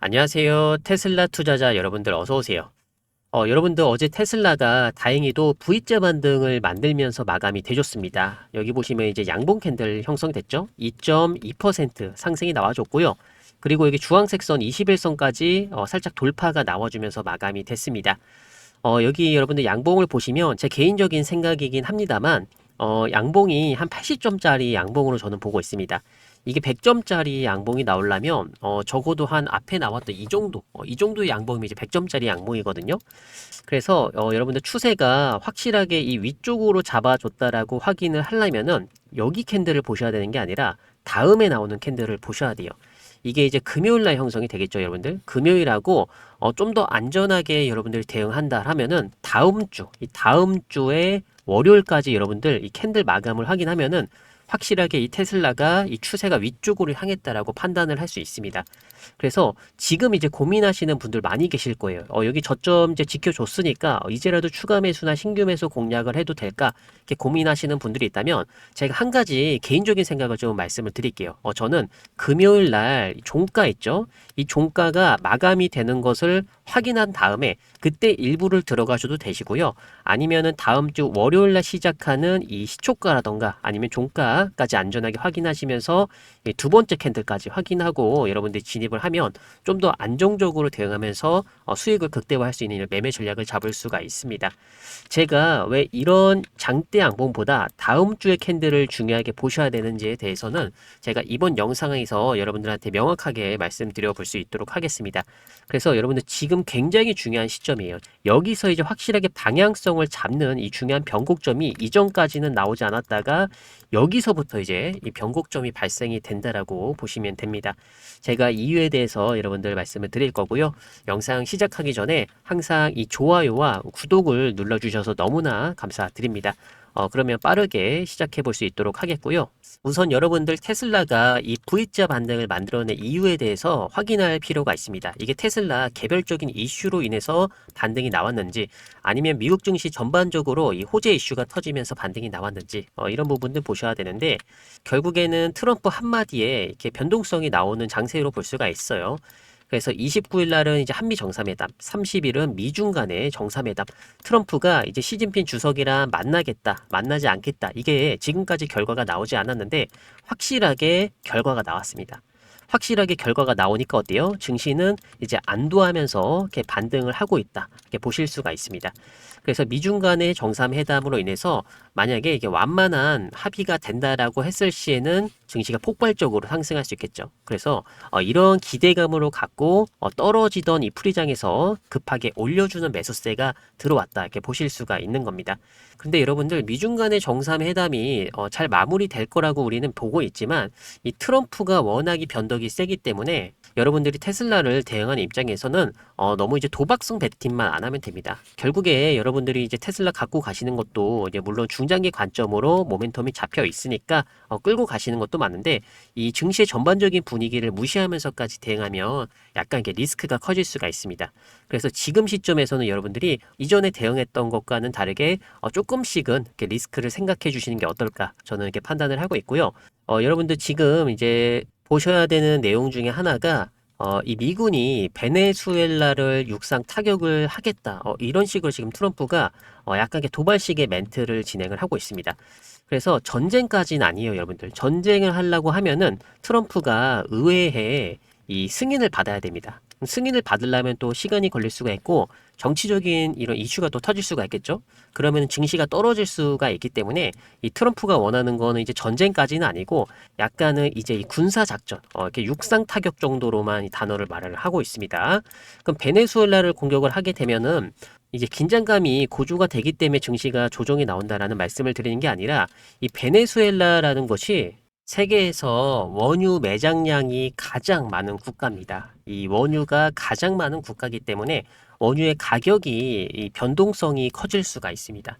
안녕하세요. 테슬라 투자자 여러분들 어서 오세요. 어, 여러분들 어제 테슬라가 다행히도 V자 반등을 만들면서 마감이 되줬습니다. 여기 보시면 이제 양봉 캔들 형성됐죠? 2.2% 상승이 나와줬고요. 그리고 여기 주황색 선 21선까지 어, 살짝 돌파가 나와주면서 마감이 됐습니다. 어, 여기 여러분들 양봉을 보시면 제 개인적인 생각이긴 합니다만 어, 양봉이 한 80점짜리 양봉으로 저는 보고 있습니다. 이게 100점짜리 양봉이 나오려면 어, 적어도 한 앞에 나왔던 이 정도, 어, 이 정도의 양봉이면 이제 100점짜리 양봉이거든요. 그래서 어, 여러분들 추세가 확실하게 이 위쪽으로 잡아줬다라고 확인을 하려면은 여기 캔들을 보셔야 되는 게 아니라 다음에 나오는 캔들을 보셔야 돼요. 이게 이제 금요일 날 형성이 되겠죠, 여러분들. 금요일하고 어, 좀 더 안전하게 여러분들이 대응한다 하면은 다음 주, 이 다음 주에 월요일까지 여러분들 이 캔들 마감을 확인하면은 확실하게 이 테슬라가 이 추세가 위쪽으로 향했다라고 판단을 할 수 있습니다. 그래서 지금 이제 고민하시는 분들 많이 계실 거예요. 어, 여기 저점 이제 지켜줬으니까 어, 이제라도 추가 매수나 신규 매수 공략을 해도 될까? 이렇게 고민하시는 분들이 있다면 제가 한 가지 개인적인 생각을 좀 말씀을 드릴게요. 어, 저는 금요일 날 종가 있죠? 이 종가가 마감이 되는 것을 확인한 다음에 그때 일부를 들어가셔도 되시고요. 아니면은 다음 주 월요일 날 시작하는 이 시초가라던가 아니면 종가 까지 안전하게 확인하시면서 이두 번째 캔들까지 확인하고 여러분들이 진입을 하면 좀 더 안정적으로 대응하면서 어, 수익을 극대화할 수 있는 매매 전략을 잡을 수가 있습니다. 제가 왜 이런 장대 양봉보다 다음 주의 캔들을 중요하게 보셔야 되는지에 대해서는 제가 이번 영상에서 여러분들한테 명확하게 말씀드려 볼 수 있도록 하겠습니다. 그래서 여러분들 지금 굉장히 중요한 시점이에요. 여기서 이제 확실하게 방향성을 잡는 이 중요한 변곡점이 이전까지는 나오지 않았다가 여기서 부터 이제 이 변곡점이 발생이 된다라고 보시면 됩니다. 제가 이유에 대해서 여러분들 말씀을 드릴 거고요. 영상 시작하기 전에 항상 이 좋아요와 구독을 눌러주셔서 너무나 감사드립니다. 어, 그러면 빠르게 시작해 볼 수 있도록 하겠고요. 우선 여러분들 테슬라가 이 V자 반등을 만들어낸 이유에 대해서 확인할 필요가 있습니다. 이게 테슬라 개별적인 이슈로 인해서 반등이 나왔는지 아니면 미국 증시 전반적으로 이 호재 이슈가 터지면서 반등이 나왔는지 어, 이런 부분들 보셔야 되는데 결국에는 트럼프 한마디에 이렇게 변동성이 나오는 장세로 볼 수가 있어요. 그래서 29일 날은 이제 한미 정상회담, 30일은 미중 간의 정상회담. 트럼프가 이제 시진핑 주석이랑 만나겠다, 만나지 않겠다. 이게 지금까지 결과가 나오지 않았는데 확실하게 결과가 나왔습니다. 확실하게 결과가 나오니까 어때요? 증시는 이제 안도하면서 이렇게 반등을 하고 있다. 이렇게 보실 수가 있습니다. 그래서 미중 간의 정상회담으로 인해서 만약에 이게 완만한 합의가 된다라고 했을 시에는 증시가 폭발적으로 상승할 수 있겠죠. 그래서 어, 이런 기대감으로 갖고 어, 떨어지던 이 풀이장에서 급하게 올려주는 매수세가 들어왔다 이렇게 보실 수가 있는 겁니다. 근데 여러분들 미중 간의 정상회담이 어, 잘 마무리될 거라고 우리는 보고 있지만 이 트럼프가 워낙이 변덕이 세기 때문에 여러분들이 테슬라를 대응하는 입장에서는 어, 너무 이제 도박성 베팅만 안 하면 됩니다. 결국에 여러분 들이 이제 테슬라 갖고 가시는 것도 이제 물론 중장기 관점으로 모멘텀이 잡혀 있으니까 어, 끌고 가시는 것도 많은데 이 증시의 전반적인 분위기를 무시하면서까지 대응하면 약간 이게 리스크가 커질 수가 있습니다. 그래서 지금 시점에서는 여러분들이 이전에 대응했던 것과는 다르게 어, 조금씩은 이렇게 리스크를 생각해 주시는 게 어떨까 저는 이렇게 판단을 하고 있고요. 어, 여러분들 지금 이제 보셔야 되는 내용 중에 하나가 어, 이 미군이 베네수엘라를 육상 타격을 하겠다. 어, 이런 식으로 지금 트럼프가 어, 약간 이렇게 도발식의 멘트를 진행을 하고 있습니다. 그래서 전쟁까지는 아니에요, 여러분들. 전쟁을 하려고 하면은 트럼프가 의회에 이 승인을 받아야 됩니다. 승인을 받으려면 또 시간이 걸릴 수가 있고 정치적인 이런 이슈가 또 터질 수가 있겠죠. 그러면 증시가 떨어질 수가 있기 때문에 이 트럼프가 원하는 거는 이제 전쟁까지는 아니고 약간은 이제 이 군사 작전, 어, 이렇게 육상 타격 정도로만 이 단어를 말을 하고 있습니다. 그럼 베네수엘라를 공격을 하게 되면은 이제 긴장감이 고조가 되기 때문에 증시가 조정이 나온다라는 말씀을 드리는 게 아니라 이 베네수엘라라는 것이 세계에서 원유 매장량이 가장 많은 국가입니다. 이 원유가 가장 많은 국가이기 때문에 원유의 가격이 이 변동성이 커질 수가 있습니다.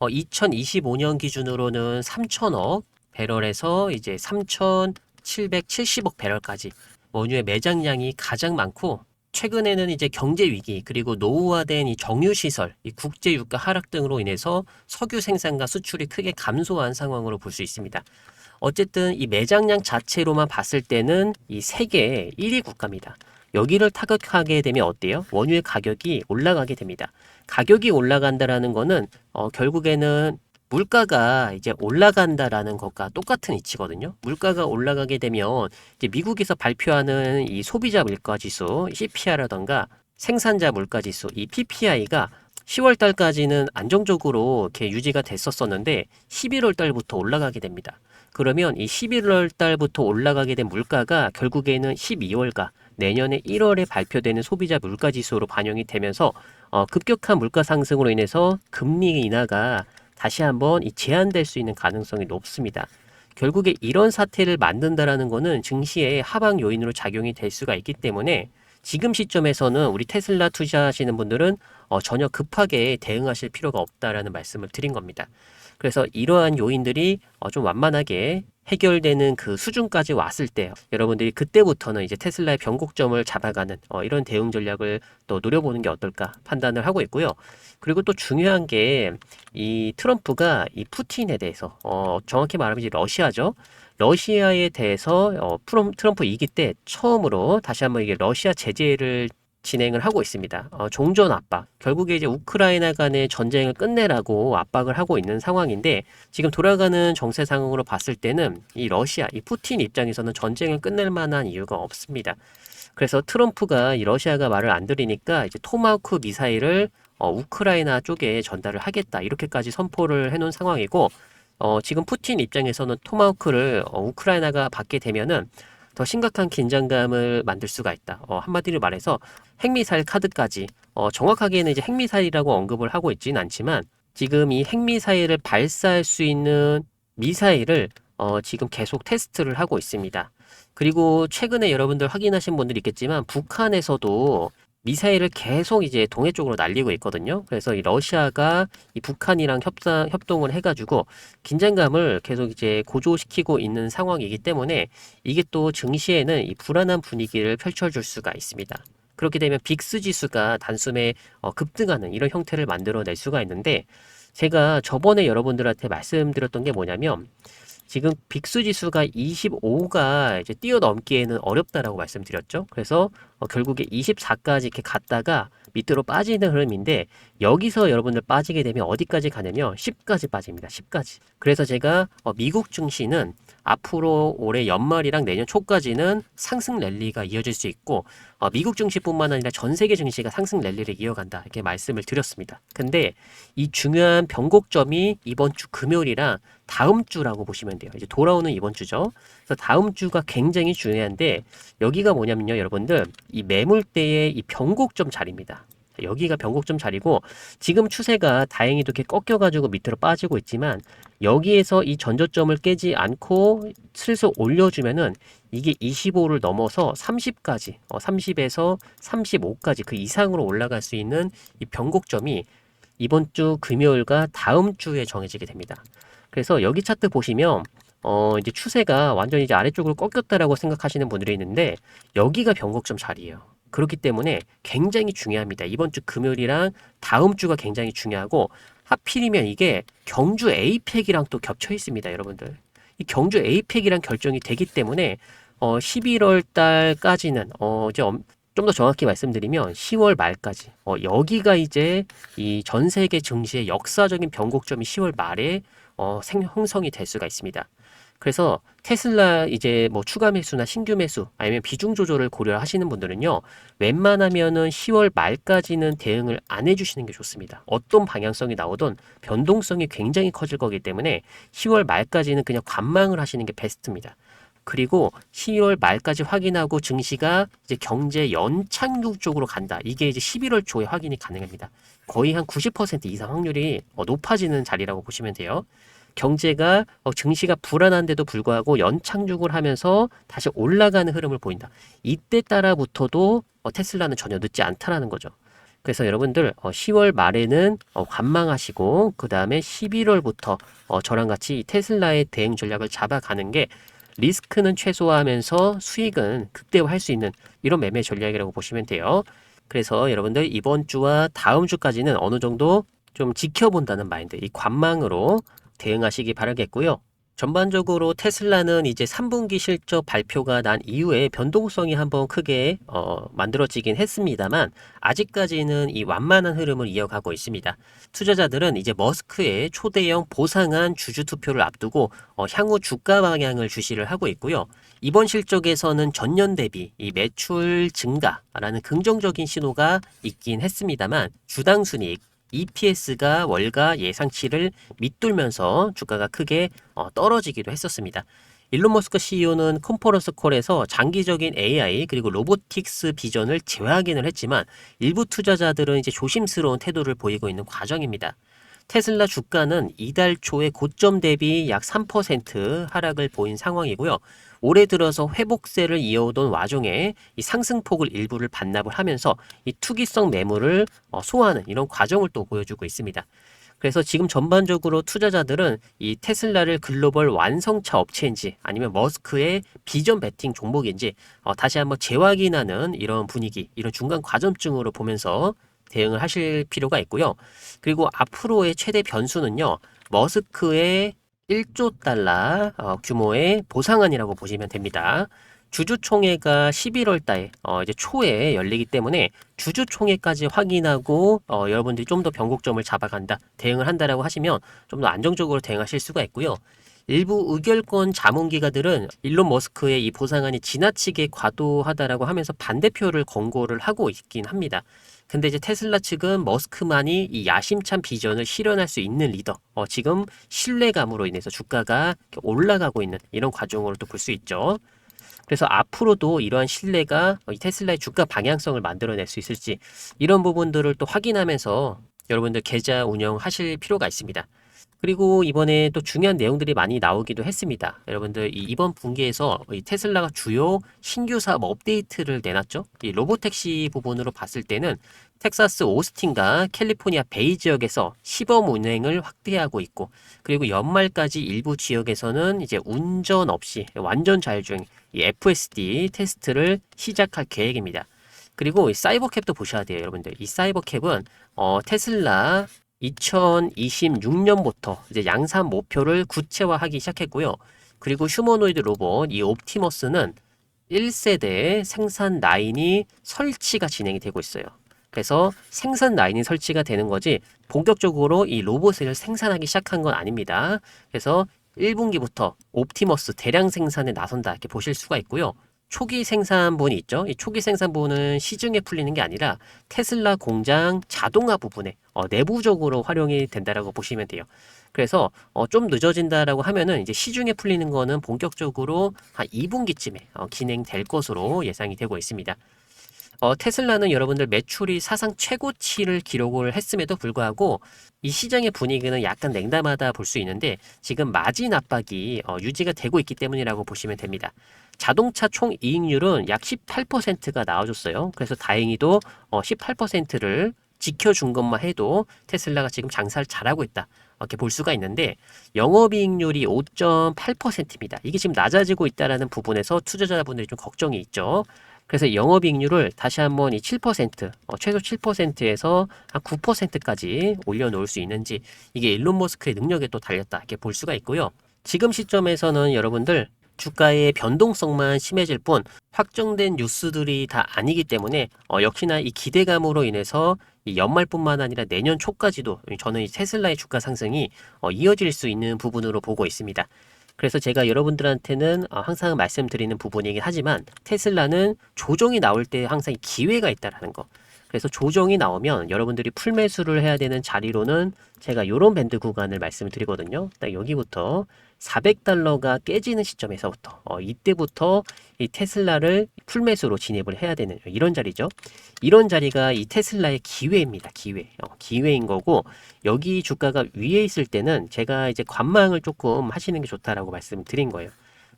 어, 2025년 기준으로는 3천억 배럴에서 이제 3,770억 배럴까지 원유의 매장량이 가장 많고 최근에는 이제 경제 위기 그리고 노후화된 이 정유 시설, 이 국제 유가 하락 등으로 인해서 석유 생산과 수출이 크게 감소한 상황으로 볼 수 있습니다. 어쨌든 이 매장량 자체로만 봤을 때는 이 세계 1위 국가입니다. 여기를 타격하게 되면 어때요? 원유의 가격이 올라가게 됩니다. 가격이 올라간다라는 거는 어, 결국에는 물가가 이제 올라간다라는 것과 똑같은 이치거든요. 물가가 올라가게 되면 이제 미국에서 발표하는 이 소비자 물가 지수 CPI라던가 생산자 물가 지수 이 PPI가 10월 달까지는 안정적으로 이렇게 유지가 됐었었는데 11월 달부터 올라가게 됩니다. 그러면 이 11월 달부터 올라가게 된 물가가 결국에는 12월과 내년에 1월에 발표되는 소비자 물가 지수로 반영이 되면서 어, 급격한 물가 상승으로 인해서 금리 인하가 다시 한번 이 제한될 수 있는 가능성이 높습니다. 결국에 이런 사태를 만든다라는 거는 증시의 하방 요인으로 작용이 될 수가 있기 때문에 지금 시점에서는 우리 테슬라 투자하시는 분들은 어, 전혀 급하게 대응하실 필요가 없다라는 말씀을 드린 겁니다. 그래서 이러한 요인들이 어, 좀 완만하게 해결되는 그 수준까지 왔을 때 여러분들이 그때부터는 이제 테슬라의 변곡점을 잡아가는 어, 이런 대응 전략을 또 노려보는 게 어떨까 판단을 하고 있고요. 그리고 또 중요한 게 이 트럼프가 이 푸틴에 대해서 어, 정확히 말하면 이제 러시아죠. 러시아에 대해서 어, 트럼프 이기 때 처음으로 다시 한번 이게 러시아 제재를 진행을 하고 있습니다. 어, 종전 압박. 결국에 이제 우크라이나 간의 전쟁을 끝내라고 압박을 하고 있는 상황인데 지금 돌아가는 정세 상황으로 봤을 때는 이 러시아, 이 푸틴 입장에서는 전쟁을 끝낼 만한 이유가 없습니다. 그래서 트럼프가 이 러시아가 말을 안 들으니까 이제 토마호크 미사일을 어, 우크라이나 쪽에 전달을 하겠다 이렇게까지 선포를 해놓은 상황이고 어, 지금 푸틴 입장에서는 토마호크를 어, 우크라이나가 받게 되면은 더 심각한 긴장감을 만들 수가 있다. 어, 한마디로 말해서 핵미사일 카드까지 어, 정확하게는 이제 핵미사일이라고 언급을 하고 있지는 않지만 지금 이 핵미사일을 발사할 수 있는 미사일을 어, 지금 계속 테스트를 하고 있습니다. 그리고 최근에 여러분들 확인하신 분들 있겠지만 북한에서도 미사일을 계속 이제 동해 쪽으로 날리고 있거든요. 그래서 이 러시아가 이 북한이랑 협상, 협동을 해가지고 긴장감을 계속 이제 고조시키고 있는 상황이기 때문에 이게 또 증시에는 이 불안한 분위기를 펼쳐줄 수가 있습니다. 그렇게 되면 빅스 지수가 단숨에 어, 급등하는 이런 형태를 만들어낼 수가 있는데 제가 저번에 여러분들한테 말씀드렸던 게 뭐냐면 지금 빅스 지수가 25가 이제 뛰어넘기에는 어렵다라고 말씀드렸죠. 그래서 어, 결국에 24까지 이렇게 갔다가 밑으로 빠지는 흐름인데 여기서 여러분들 빠지게 되면 어디까지 가냐면 10까지 빠집니다. 10까지. 그래서 제가 어, 미국 증시는 앞으로 올해 연말이랑 내년 초까지는 상승 랠리가 이어질 수 있고 어, 미국 증시뿐만 아니라 전 세계 증시가 상승 랠리를 이어간다 이렇게 말씀을 드렸습니다. 근데 이 중요한 변곡점이 이번 주 금요일이랑 다음 주라고 보시면 돼요. 이제 돌아오는 이번 주죠. 그래서 다음 주가 굉장히 중요한데 여기가 뭐냐면요, 여러분들 이 매물대의 이 변곡점 자리입니다. 여기가 변곡점 자리고 지금 추세가 다행히도 이렇게 꺾여가지고 밑으로 빠지고 있지만 여기에서 이 전저점을 깨지 않고 슬슬 올려주면은 이게 25를 넘어서 30까지, 어, 30에서 35까지 그 이상으로 올라갈 수 있는 이 변곡점이 이번 주 금요일과 다음 주에 정해지게 됩니다. 그래서 여기 차트 보시면 어 이제 추세가 완전히 이제 아래쪽으로 꺾였다라고 생각하시는 분들이 있는데 여기가 변곡점 자리예요. 그렇기 때문에 굉장히 중요합니다. 이번 주 금요일이랑 다음 주가 굉장히 중요하고 하필이면 이게 경주 에이펙이랑 또 겹쳐 있습니다, 여러분들. 이 경주 에이펙이랑 결정이 되기 때문에 어 11월 달까지는 어 이제 좀 더 정확히 말씀드리면 10월 말까지 어 여기가 이제 이 전 세계 증시의 역사적인 변곡점이 10월 말에 어 생, 형성이 될 수가 있습니다. 그래서 테슬라 이제 뭐 추가 매수나 신규 매수 아니면 비중 조절을 고려하시는 분들은요 웬만하면은 10월 말까지는 대응을 안 해주시는 게 좋습니다. 어떤 방향성이 나오든 변동성이 굉장히 커질 거기 때문에 10월 말까지는 그냥 관망을 하시는 게 베스트입니다. 그리고 10월 말까지 확인하고 증시가 이제 경제 연착륙 쪽으로 간다. 이게 이제 11월 초에 확인이 가능합니다. 거의 한 90% 이상 확률이 어, 높아지는 자리라고 보시면 돼요. 경제가 어, 증시가 불안한데도 불구하고 연착륙을 하면서 다시 올라가는 흐름을 보인다. 이때 따라붙어도 어, 테슬라는 전혀 늦지 않다라는 거죠. 그래서 여러분들 10월 말에는 관망하시고 그 다음에 11월부터 저랑 같이 테슬라의 대응 전략을 잡아가는 게 리스크는 최소화하면서 수익은 극대화할 수 있는 이런 매매 전략이라고 보시면 돼요. 그래서 여러분들 이번 주와 다음 주까지는 어느 정도 좀 지켜본다는 마인드, 이 관망으로 대응하시기 바라겠고요. 전반적으로 테슬라는 이제 3분기 실적 발표가 난 이후에 변동성이 한번 크게 어, 만들어지긴 했습니다만 아직까지는 이 완만한 흐름을 이어가고 있습니다. 투자자들은 이제 머스크의 초대형 보상한 주주 투표를 앞두고 어, 향후 주가 방향을 주시를 하고 있고요. 이번 실적에서는 전년 대비 이 매출 증가라는 긍정적인 신호가 있긴 했습니다만 주당 순이익 EPS가 월가 예상치를 밑돌면서 주가가 크게 어, 떨어지기도 했었습니다. 일론 머스크 CEO는 컨퍼런스 콜에서 장기적인 AI 그리고 로보틱스 비전을 재확인을 했지만 일부 투자자들은 이제 조심스러운 태도를 보이고 있는 과정입니다. 테슬라 주가는 이달 초에 고점 대비 약 3% 하락을 보인 상황이고요. 올해 들어서 회복세를 이어오던 와중에 이 상승폭을 일부를 반납을 하면서 이 투기성 매물을 어, 소화하는 이런 과정을 또 보여주고 있습니다. 그래서 지금 전반적으로 투자자들은 이 테슬라를 글로벌 완성차 업체인지 아니면 머스크의 비전 베팅 종목인지 어, 다시 한번 재확인하는 이런 분위기, 이런 중간 과점증으로 보면서 대응을 하실 필요가 있고요. 그리고 앞으로의 최대 변수는요. 머스크의 1조 달러 어, 규모의 보상안이라고 보시면 됩니다. 주주총회가 11월 달 어, 이제 초에 열리기 때문에 주주총회까지 확인하고 어, 여러분들이 좀 더 변곡점을 잡아간다, 대응을 한다라고 하시면 좀 더 안정적으로 대응하실 수가 있고요. 일부 의결권 자문기관들은 일론 머스크의 이 보상안이 지나치게 과도하다라고 하면서 반대표를 권고를 하고 있긴 합니다. 근데 이제 테슬라 측은 머스크만이 이 야심찬 비전을 실현할 수 있는 리더, 어, 지금 신뢰감으로 인해서 주가가 올라가고 있는 이런 과정으로 또 볼 수 있죠. 그래서 앞으로도 이러한 신뢰가 이 테슬라의 주가 방향성을 만들어낼 수 있을지 이런 부분들을 또 확인하면서 여러분들 계좌 운영하실 필요가 있습니다. 그리고 이번에 또 중요한 내용들이 많이 나오기도 했습니다. 여러분들 이 이번 분기에서 이 테슬라가 주요 신규 사업 업데이트를 내놨죠. 이 로보택시 부분으로 봤을 때는 텍사스 오스틴과 캘리포니아 베이 지역에서 시범 운행을 확대하고 있고 그리고 연말까지 일부 지역에서는 이제 운전 없이 완전 자율주행 이 FSD 테스트를 시작할 계획입니다. 그리고 이 사이버캡도 보셔야 돼요, 여러분들. 이 사이버캡은 어, 테슬라 2026년부터 이제 양산 목표를 구체화하기 시작했고요. 그리고 휴머노이드 로봇 이 옵티머스는 1세대 생산 라인이 설치가 진행이 되고 있어요. 그래서 생산 라인이 설치가 되는 거지 본격적으로 이 로봇을 생산하기 시작한 건 아닙니다. 그래서 1분기부터 옵티머스 대량 생산에 나선다 이렇게 보실 수가 있고요. 초기 생산분이 있죠. 이 초기 생산분은 시중에 풀리는 게 아니라 테슬라 공장 자동화 부분에 어, 내부적으로 활용이 된다라고 보시면 돼요. 그래서 어, 좀 늦어진다라고 하면은 이제 시중에 풀리는 거는 본격적으로 한 2분기쯤에 어, 진행될 것으로 예상이 되고 있습니다. 어, 테슬라는 여러분들 매출이 사상 최고치를 기록을 했음에도 불구하고 이 시장의 분위기는 약간 냉담하다 볼 수 있는데 지금 마진 압박이 어, 유지가 되고 있기 때문이라고 보시면 됩니다. 자동차 총 이익률은 약 18%가 나와줬어요. 그래서 다행히도 어, 18%를 지켜준 것만 해도 테슬라가 지금 장사를 잘하고 있다. 이렇게 볼 수가 있는데 영업이익률이 5.8%입니다. 이게 지금 낮아지고 있다라는 부분에서 투자자분들이 좀 걱정이 있죠. 그래서 영업이익률을 다시 한번 이 7%, 어, 최소 7%에서 한 9%까지 올려놓을 수 있는지 이게 일론 머스크의 능력에 또 달렸다 이렇게 볼 수가 있고요. 지금 시점에서는 여러분들 주가의 변동성만 심해질 뿐 확정된 뉴스들이 다 아니기 때문에 어, 역시나 이 기대감으로 인해서 이 연말뿐만 아니라 내년 초까지도 저는 이 테슬라의 주가 상승이 어, 이어질 수 있는 부분으로 보고 있습니다. 그래서 제가 여러분들한테는 어, 항상 말씀드리는 부분이긴 하지만 테슬라는 조정이 나올 때 항상 기회가 있다라는 거. 그래서 조정이 나오면 여러분들이 풀매수를 해야 되는 자리로는 제가 이런 밴드 구간을 말씀을 드리거든요. 딱 여기부터 400달러가 깨지는 시점에서부터 어, 이때부터 이 테슬라를 풀매수로 진입을 해야 되는 이런 자리죠. 이런 자리가 이 테슬라의 기회입니다. 기회. 어, 기회인 거고 여기 주가가 위에 있을 때는 제가 이제 관망을 조금 하시는 게 좋다라고 말씀드린 거예요.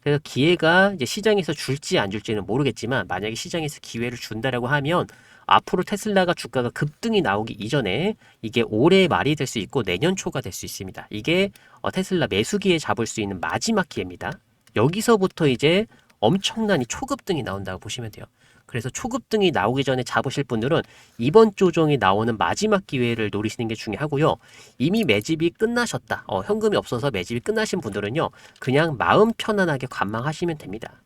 그래서 기회가 이제 시장에서 줄지 안 줄지는 모르겠지만 만약에 시장에서 기회를 준다라고 하면 앞으로 테슬라가 주가가 급등이 나오기 이전에 이게 올해 말이 될 수 있고 내년 초가 될 수 있습니다. 이게 어, 테슬라 매수기에 잡을 수 있는 마지막 기회입니다. 여기서부터 이제 엄청난 이 초급등이 나온다고 보시면 돼요. 그래서 초급등이 나오기 전에 잡으실 분들은 이번 조정이 나오는 마지막 기회를 노리시는 게 중요하고요. 이미 매집이 끝나셨다. 어, 현금이 없어서 매집이 끝나신 분들은요. 그냥 마음 편안하게 관망하시면 됩니다.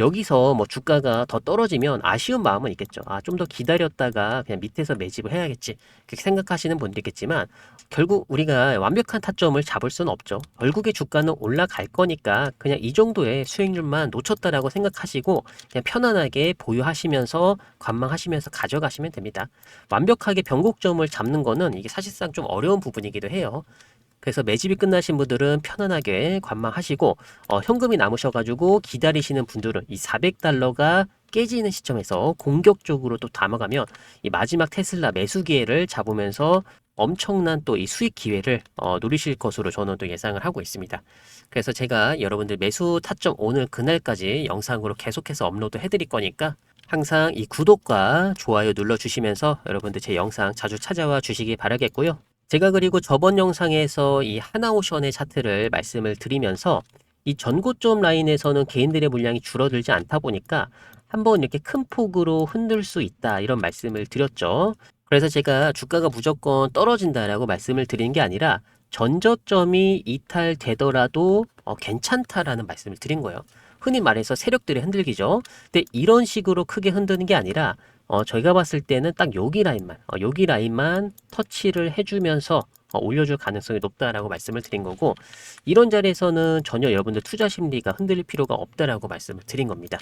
여기서 뭐 주가가 더 떨어지면 아쉬운 마음은 있겠죠. 아, 좀 더 기다렸다가 그냥 밑에서 매집을 해야겠지. 그렇게 생각하시는 분도 있겠지만 결국 우리가 완벽한 타점을 잡을 수는 없죠. 결국에 주가는 올라갈 거니까 그냥 이 정도의 수익률만 놓쳤다라고 생각하시고 그냥 편안하게 보유하시면서 관망하시면서 가져가시면 됩니다. 완벽하게 변곡점을 잡는 거는 이게 사실상 좀 어려운 부분이기도 해요. 그래서 매집이 끝나신 분들은 편안하게 관망하시고 어, 현금이 남으셔가지고 기다리시는 분들은 이 400달러가 깨지는 시점에서 공격적으로 또 담아가면 이 마지막 테슬라 매수 기회를 잡으면서 엄청난 또 이 수익 기회를 어, 노리실 것으로 저는 또 예상을 하고 있습니다. 그래서 제가 여러분들 매수 타점 오늘 그날까지 영상으로 계속해서 업로드 해드릴 거니까 항상 이 구독과 좋아요 눌러주시면서 여러분들 제 영상 자주 찾아와 주시기 바라겠고요. 제가 그리고 저번 영상에서 이 하나오션의 차트를 말씀을 드리면서 이 전고점 라인에서는 개인들의 물량이 줄어들지 않다 보니까 한번 이렇게 큰 폭으로 흔들 수 있다 이런 말씀을 드렸죠. 그래서 제가 주가가 무조건 떨어진다라고 말씀을 드리는 게 아니라 전저점이 이탈되더라도 어, 괜찮다라는 말씀을 드린 거예요. 흔히 말해서 세력들의 흔들기죠. 근데 이런 식으로 크게 흔드는 게 아니라 어, 저희가 봤을 때는 딱 여기 라인만, 어, 여기 라인만 터치를 해주면서 어, 올려줄 가능성이 높다라고 말씀을 드린 거고 이런 자리에서는 전혀 여러분들 투자 심리가 흔들릴 필요가 없다라고 말씀을 드린 겁니다.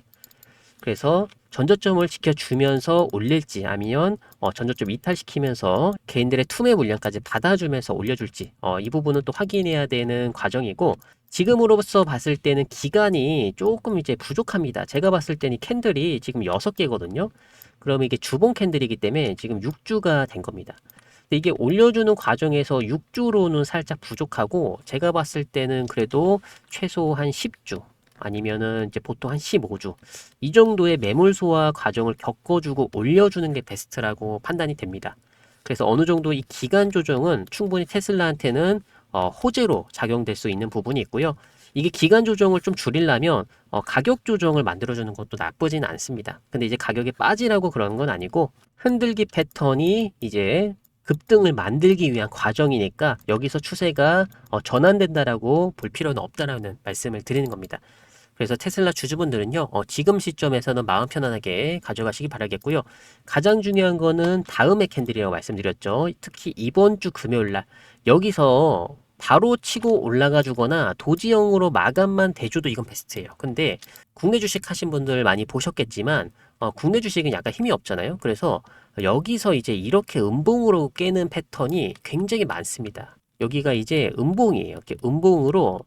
그래서 전저점을 지켜주면서 올릴지 아니면 어, 전저점 이탈시키면서 개인들의 투매 물량까지 받아주면서 올려줄지 어, 이 부분은 또 확인해야 되는 과정이고 지금으로서 봤을 때는 기간이 조금 이제 부족합니다. 제가 봤을 때는 이 캔들이 지금 6개거든요. 그러면 이게 주봉 캔들이기 때문에 지금 6주가 된 겁니다. 근데 이게 올려주는 과정에서 6주로는 살짝 부족하고 제가 봤을 때는 그래도 최소 한 10주 아니면은 이제 보통 한 15주 이 정도의 매물 소화 과정을 겪어주고 올려주는 게 베스트라고 판단이 됩니다. 그래서 어느 정도 이 기간 조정은 충분히 테슬라한테는 어, 호재로 작용될 수 있는 부분이 있고요. 이게 기간 조정을 좀 줄이려면 어, 가격 조정을 만들어주는 것도 나쁘진 않습니다. 근데 이제 가격이 빠지라고 그러는 건 아니고 흔들기 패턴이 이제 급등을 만들기 위한 과정이니까 여기서 추세가 어, 전환된다라고 볼 필요는 없다라는 말씀을 드리는 겁니다. 그래서 테슬라 주주분들은요, 어, 지금 시점에서는 마음 편안하게 가져가시기 바라겠고요. 가장 중요한 거는 다음의 캔들이라고 말씀드렸죠. 특히 이번 주 금요일 날 여기서 바로 치고 올라가 주거나 도지형으로 마감만 대줘도 이건 베스트예요. 근데 국내 주식 하신 분들 많이 보셨겠지만 어, 국내 주식은 약간 힘이 없잖아요. 그래서 여기서 이제 이렇게 음봉으로 깨는 패턴이 굉장히 많습니다. 여기가 이제 음봉이에요. 이렇게 음봉으로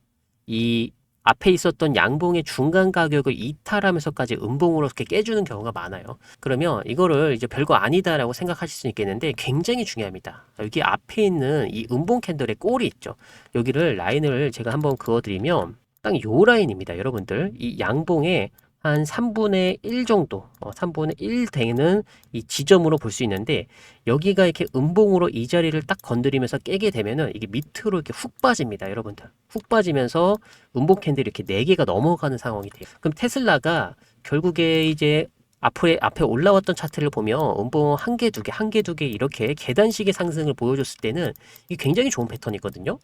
이 앞에 있었던 양봉의 중간 가격을 이탈하면서까지 음봉으로 이렇게 깨주는 경우가 많아요. 그러면 이거를 이제 별거 아니다라고 생각하실 수 있겠는데 굉장히 중요합니다. 여기 앞에 있는 이 음봉 캔들의 꼴이 있죠. 여기를 라인을 제가 한번 그어드리면 딱 요 라인입니다. 여러분들 이 양봉에 한 3분의 1 정도, 어, 3분의 1 되는 이 지점으로 볼 수 있는데 여기가 이렇게 음봉으로 이 자리를 딱 건드리면서 깨게 되면은 이게 밑으로 이렇게 훅 빠집니다, 여러분들. 훅 빠지면서 음봉 캔들이 이렇게 4개가 넘어가는 상황이 돼요. 그럼 테슬라가 결국에 이제 앞에 앞에 올라왔던 차트를 보면 음봉 한 개, 두 개, 한 개, 두 개 이렇게 계단식의 상승을 보여줬을 때는 이게 굉장히 좋은 패턴이거든요.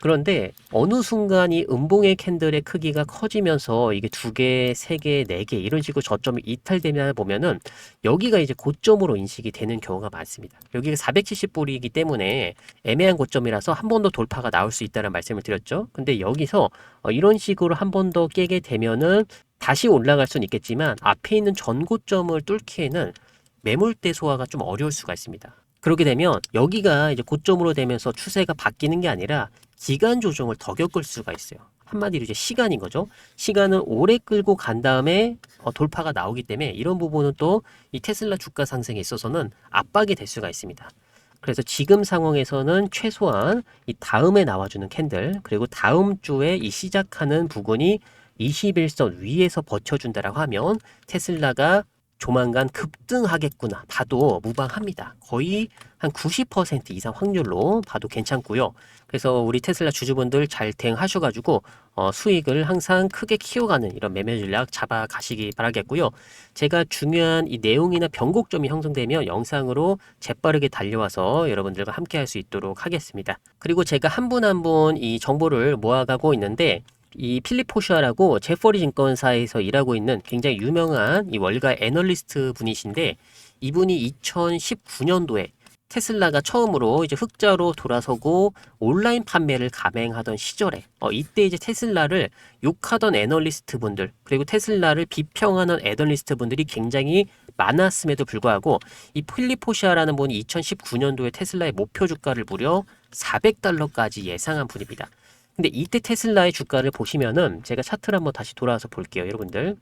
그런데 어느 순간 이 음봉의 캔들의 크기가 커지면서 이게 두 개, 세 개, 네 개 이런 식으로 저점이 이탈되면 보면은 여기가 이제 고점으로 인식이 되는 경우가 많습니다. 여기가 470불이기 때문에 애매한 고점이라서 한 번 더 돌파가 나올 수 있다는 말씀을 드렸죠. 근데 여기서 어, 이런 식으로 한 번 더 깨게 되면은 다시 올라갈 수는 있겠지만 앞에 있는 전고점을 뚫기에는 매물대 소화가 좀 어려울 수가 있습니다. 그렇게 되면 여기가 이제 고점으로 되면서 추세가 바뀌는 게 아니라 기간 조정을 더 겪을 수가 있어요. 한마디로 이제 시간인 거죠. 시간을 오래 끌고 간 다음에 어, 돌파가 나오기 때문에 이런 부분은 또 이 테슬라 주가 상승에 있어서는 압박이 될 수가 있습니다. 그래서 지금 상황에서는 최소한 이 다음에 나와주는 캔들 그리고 다음 주에 이 시작하는 부분이 21선 위에서 버텨준다라고 하면 테슬라가 조만간 급등하겠구나 봐도 무방합니다. 거의 한 90% 이상 확률로 봐도 괜찮고요. 그래서 우리 테슬라 주주분들 잘 대응하셔가지고 어, 수익을 항상 크게 키워가는 이런 매매 전략 잡아가시기 바라겠고요. 제가 중요한 이 내용이나 변곡점이 형성되면 영상으로 재빠르게 달려와서 여러분들과 함께 할 수 있도록 하겠습니다. 그리고 제가 한 분 한 분 이 정보를 모아가고 있는데 이 필립 포슈아라고 제퍼리 증권사에서 일하고 있는 굉장히 유명한 이 월가 애널리스트 분이신데 이분이 2019년도에 테슬라가 처음으로 이제 흑자로 돌아서고 온라인 판매를 감행하던 시절에 어, 이때 이제 테슬라를 욕하던 애널리스트 분들 그리고 테슬라를 비평하는 애널리스트 분들이 굉장히 많았음에도 불구하고 이 필립 포시아라는 분이 2019년도에 테슬라의 목표 주가를 무려 400달러까지 예상한 분입니다. 근데 이때 테슬라의 주가를 보시면은 제가 차트를 한번 다시 돌아와서 볼게요, 여러분들.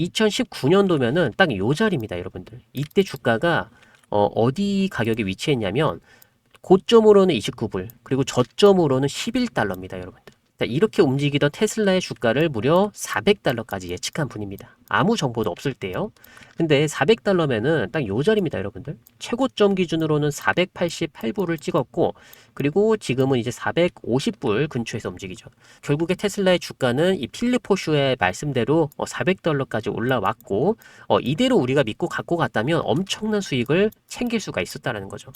2019년도면은 딱 요 자리입니다, 여러분들. 이때 주가가 어, 어디 가격에 위치했냐면 고점으로는 29불, 그리고 저점으로는 11달러입니다, 여러분들. 자, 이렇게 움직이던 테슬라의 주가를 무려 400달러까지 예측한 분입니다. 아무 정보도 없을 때요. 근데 400달러면은 딱요 자리입니다, 여러분들. 최고점 기준으로는 488불을 찍었고, 그리고 지금은 이제 450불 근처에서 움직이죠. 결국에 테슬라의 주가는 이 필립 포슈의 말씀대로 400달러까지 올라왔고, 어, 이대로 우리가 믿고 갖고 갔다면 엄청난 수익을 챙길 수가 있었다라는 거죠.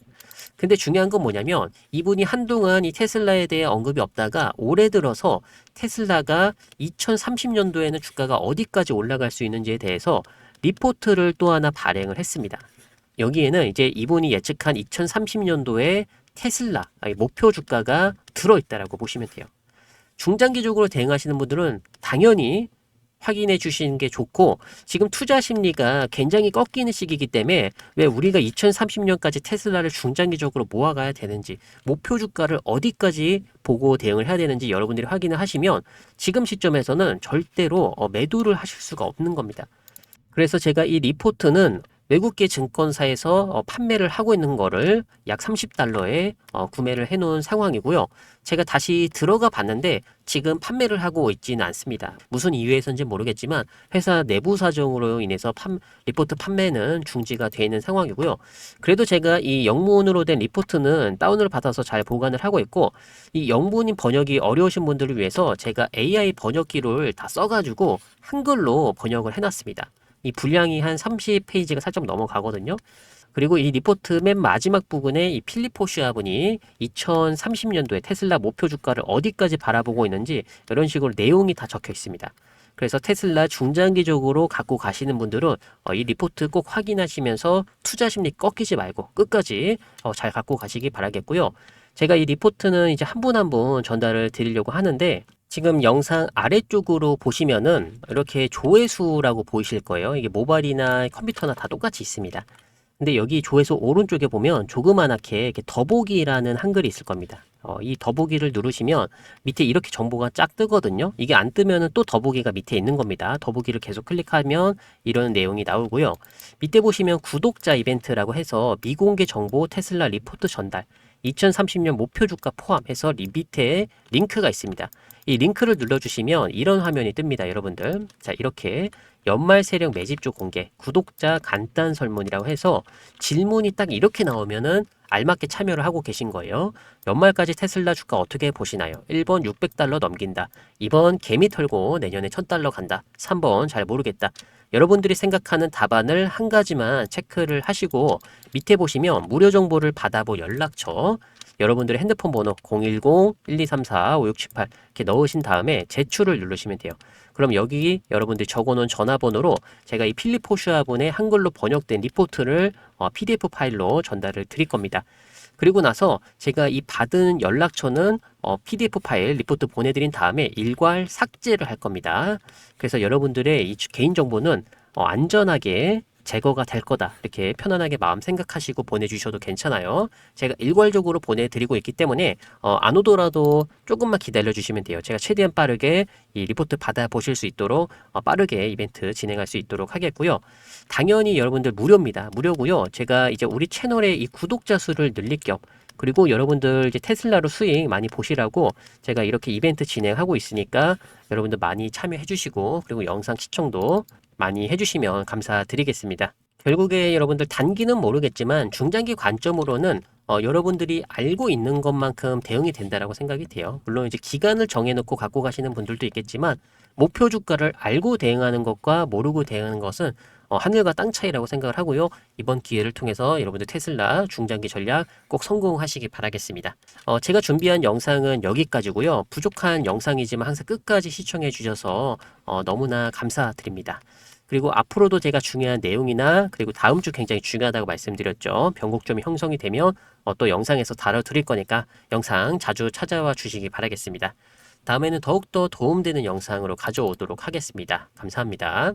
근데 중요한 건 뭐냐면 이분이 한동안 이 테슬라에 대해 언급이 없다가 올해 들어서 테슬라가 2030년도에는 주가가 어디까지 올라갈 수 있는지에 대해서 리포트를 또 하나 발행을 했습니다. 여기에는 이제 이분이 예측한 2030년도에 테슬라 목표 주가가 들어 있다라고 보시면 돼요. 중장기적으로 대응하시는 분들은 당연히 확인해 주시는 게 좋고 지금 투자 심리가 굉장히 꺾이는 시기이기 때문에 왜 우리가 2030년까지 테슬라를 중장기적으로 모아가야 되는지 목표 주가를 어디까지 보고 대응을 해야 되는지 여러분들이 확인을 하시면 지금 시점에서는 절대로 어, 매도를 하실 수가 없는 겁니다. 그래서 제가 이 리포트는 외국계 증권사에서 어, 판매를 하고 있는 거를 약 30달러에 어, 구매를 해 놓은 상황이고요. 제가 다시 들어가 봤는데 지금 판매를 하고 있지는 않습니다. 무슨 이유에서인지 모르겠지만 회사 내부 사정으로 인해서 판, 리포트 판매는 중지가 되어 있는 상황이고요. 그래도 제가 이 영문으로 된 리포트는 다운을 받아서 잘 보관을 하고 있고 이 영문인 번역이 어려우신 분들을 위해서 제가 AI 번역기를 다 써가지고 한글로 번역을 해놨습니다. 이 분량이 한 30페이지가 살짝 넘어가거든요. 그리고 이 리포트 맨 마지막 부분에 이 필립 포슈아 분이 2030년도에 테슬라 목표 주가를 어디까지 바라보고 있는지 이런 식으로 내용이 다 적혀 있습니다. 그래서 테슬라 중장기적으로 갖고 가시는 분들은 어, 이 리포트 꼭 확인하시면서 투자 심리 꺾이지 말고 끝까지 어, 잘 갖고 가시기 바라겠고요. 제가 이 리포트는 이제 한 분 한 분 전달을 드리려고 하는데 지금 영상 아래쪽으로 보시면은 이렇게 조회수라고 보이실 거예요. 이게 모바일이나 컴퓨터나 다 똑같이 있습니다. 근데 여기 조회수 오른쪽에 보면 조그만하게 이렇게 더보기라는 한글이 있을 겁니다. 어, 이 더보기를 누르시면 밑에 이렇게 정보가 쫙 뜨거든요. 이게 안 뜨면은 또 더보기가 밑에 있는 겁니다. 더보기를 계속 클릭하면 이런 내용이 나오고요. 밑에 보시면 구독자 이벤트라고 해서 미공개 정보 테슬라 리포트 전달 2030년 목표 주가 포함해서 리 밑에 링크가 있습니다. 이 링크를 눌러주시면 이런 화면이 뜹니다, 여러분들. 자, 이렇게 연말 세력 매집주 공개, 구독자 간단 설문이라고 해서 질문이 딱 이렇게 나오면은 알맞게 참여를 하고 계신 거예요. 연말까지 테슬라 주가 어떻게 보시나요? 1번 600달러 넘긴다. 2번 개미 털고 내년에 1000달러 간다. 3번 잘 모르겠다. 여러분들이 생각하는 답안을 한 가지만 체크를 하시고 밑에 보시면 무료 정보를 받아볼 연락처 여러분들의 핸드폰 번호 010-1234-5678 이렇게 넣으신 다음에 제출을 누르시면 돼요. 그럼 여기 여러분들이 적어놓은 전화번호로 제가 이 필립 포슈아 분의 한글로 번역된 리포트를 어, PDF 파일로 전달을 드릴 겁니다. 그리고 나서 제가 이 받은 연락처는 어, PDF 파일 리포트 보내드린 다음에 일괄 삭제를 할 겁니다. 그래서 여러분들의 이 개인정보는 어, 안전하게 제거가 될 거다. 이렇게 편안하게 마음 생각하시고 보내주셔도 괜찮아요. 제가 일괄적으로 보내드리고 있기 때문에 어, 안 오더라도 조금만 기다려 주시면 돼요. 제가 최대한 빠르게 이 리포트 받아보실 수 있도록 어, 빠르게 이벤트 진행할 수 있도록 하겠고요. 당연히 여러분들 무료입니다. 무료고요. 제가 이제 우리 채널의 이 구독자 수를 늘릴 겸 그리고 여러분들 이제 테슬라로 수익 많이 보시라고 제가 이렇게 이벤트 진행하고 있으니까 여러분들 많이 참여해 주시고 그리고 영상 시청도 많이 해주시면 감사드리겠습니다. 결국에 여러분들 단기는 모르겠지만 중장기 관점으로는 어, 여러분들이 알고 있는 것만큼 대응이 된다라고 생각이 돼요. 물론 이제 기간을 정해놓고 갖고 가시는 분들도 있겠지만 목표 주가를 알고 대응하는 것과 모르고 대응하는 것은 어, 하늘과 땅 차이라고 생각을 하고요. 이번 기회를 통해서 여러분들 테슬라 중장기 전략 꼭 성공하시기 바라겠습니다. 어, 제가 준비한 영상은 여기까지고요. 부족한 영상이지만 항상 끝까지 시청해 주셔서 어, 너무나 감사드립니다. 그리고 앞으로도 제가 중요한 내용이나 그리고 다음 주 굉장히 중요하다고 말씀드렸죠. 변곡점이 형성이 되면 어, 또 영상에서 다뤄드릴 거니까 영상 자주 찾아와 주시기 바라겠습니다. 다음에는 더욱더 도움되는 영상으로 가져오도록 하겠습니다. 감사합니다.